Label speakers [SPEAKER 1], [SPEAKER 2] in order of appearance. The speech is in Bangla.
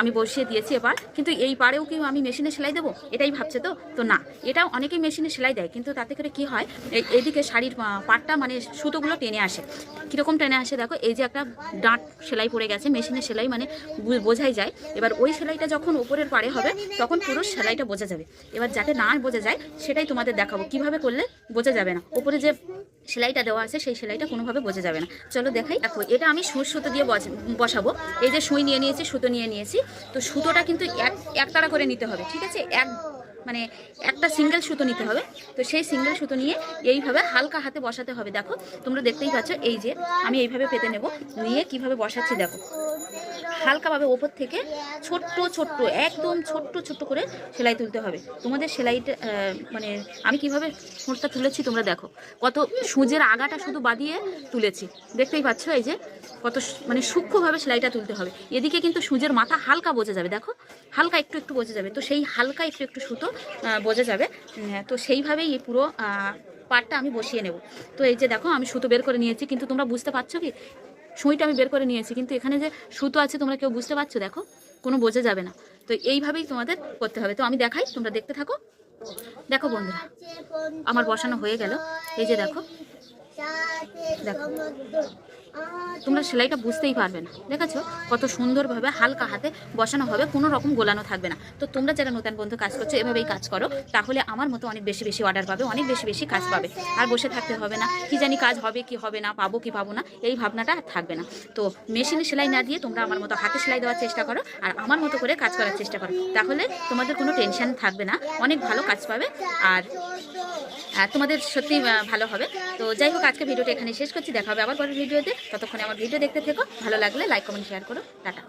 [SPEAKER 1] আমি বসিয়ে দিয়েছি এবার। কিন্তু এই পাড়েও কি আমি মেশিনে সেলাই দেবো? এটাই ভাবছে তো? তো না, এটাও অনেকেই মেশিনে সেলাই দেয়। কিন্তু তাতে করে কি হয় এইদিকে শাড়ির পাটটা মানে সুতোগুলো টেনে আসে। কীরকম টেনে আসে দেখো, এই যে একটা ডাঁট সেলাই পড়ে গেছে, মেশিনে সেলাই মানে বোঝাই যায়। এবার ওই সেলাইটা যখন উপরের পাড়ে হবে, তখন পুরো সেলাইটা বোঝা যাবে। এবার যাতে না বোঝা যায়, সেটাই তোমাদের দেখাবো। কীভাবে করলে বোঝা যাবে না? উপরে যে সেলাইটা দেওয়া আছে, সেই সেলাইটা কোনোভাবে বোঝা যাবে না। চলো দেখাই। দেখো, এটা আমি সুঁচ সুতো দিয়ে বস- বসাবো। এই যে সুই নিয়ে নিয়েছি, সুতো নিয়ে নিয়েছি। তো সুতোটা কিন্তু এক এক একতারা করে নিতে হবে, ঠিক আছে? এক মানে একটা সিঙ্গেল সুতো নিতে হবে। তো সেই সিঙ্গেল সুতো নিয়ে এইভাবে হালকা হাতে বসাতে হবে। দেখো, তোমরা দেখতেই পাচ্ছ, এই যে আমি এইভাবে পেতে নেব। নিয়ে কীভাবে বসাচ্ছি দেখো। হালকাভাবে ওপর থেকে ছোট্ট ছোট্ট, একদম ছোট্ট ছোট্ট করে সেলাই তুলতে হবে। তোমাদের সেলাইটা মানে আমি কীভাবে সুঁচটা তুলেছি তোমরা দেখো। কত সুজের আগাটা শুধু বাদিয়ে তুলেছি। দেখতেই পাচ্ছ এই যে কত মানে সূক্ষ্মভাবে সেলাইটা তুলতে হবে। এদিকে কিন্তু সুজের মাথা হালকা বোঝা যাবে, দেখো। হালকা একটু একটু বোঝা যাবে। তো সেই হালকা একটু একটু সুতো বোঝা যাবে। তো সেইভাবেই এই পুরো পাটটা আমি বসিয়ে নেব। তো এই যে দেখো, আমি সুতো বের করে নিয়েছি, কিন্তু তোমরা বুঝতে পারছ কি? সুঁইটা আমি বের করে নিয়েছি, কিন্তু এখানে যে সুতো আছে, তোমরা কেউ বুঝতে পারছ? দেখো, কোনো বোঝা যাবে না। তো এইভাবেই তোমাদের করতে হবে। তো আমি দেখাই, তোমরা দেখতে থাকো। দেখো বন্ধুরা, আমার বসানো হয়ে গেল। এই যে দেখো দেখো। তোমরা সেলাইটা বুঝতেই পারবে না। দেখেছ? কত সুন্দরভাবে হালকা হাতে বসানো হবে, কোনো রকম গোলানো থাকবে না। তো তোমরা যারা নতুন বন্ধু কাজ করছ, এভাবেই কাজ করো, তাহলে আমার মতো অনেক বেশি বেশি অর্ডার পাবে, অনেক বেশি বেশি কাজ পাবে। আর বসে থাকতে হবে না, কি জানি কাজ হবে, কি হবে না, পাবো কি পাবো না, এই ভাবনাটা আর থাকবে না। তো মেশিনে সেলাই না দিয়ে তোমরা আমার মতো হাতে সেলাই দেওয়ার চেষ্টা করো, আর আমার মতো করে কাজ করার চেষ্টা করো। তাহলে তোমাদের কোনো টেনশন থাকবে না, অনেক ভালো কাজ পাবে আর আর তোমাদের সত্যি ভালো হবে। তো যাই হোক, আজকে ভিডিওটা এখানে শেষ করছি। দেখা হবে আবার পরের ভিডিওতে। ততক্ষণে আমার ভিডিও দেখতে থেকো। ভালো লাগলে লাইক কমেন্ট শেয়ার করো। Ta ta.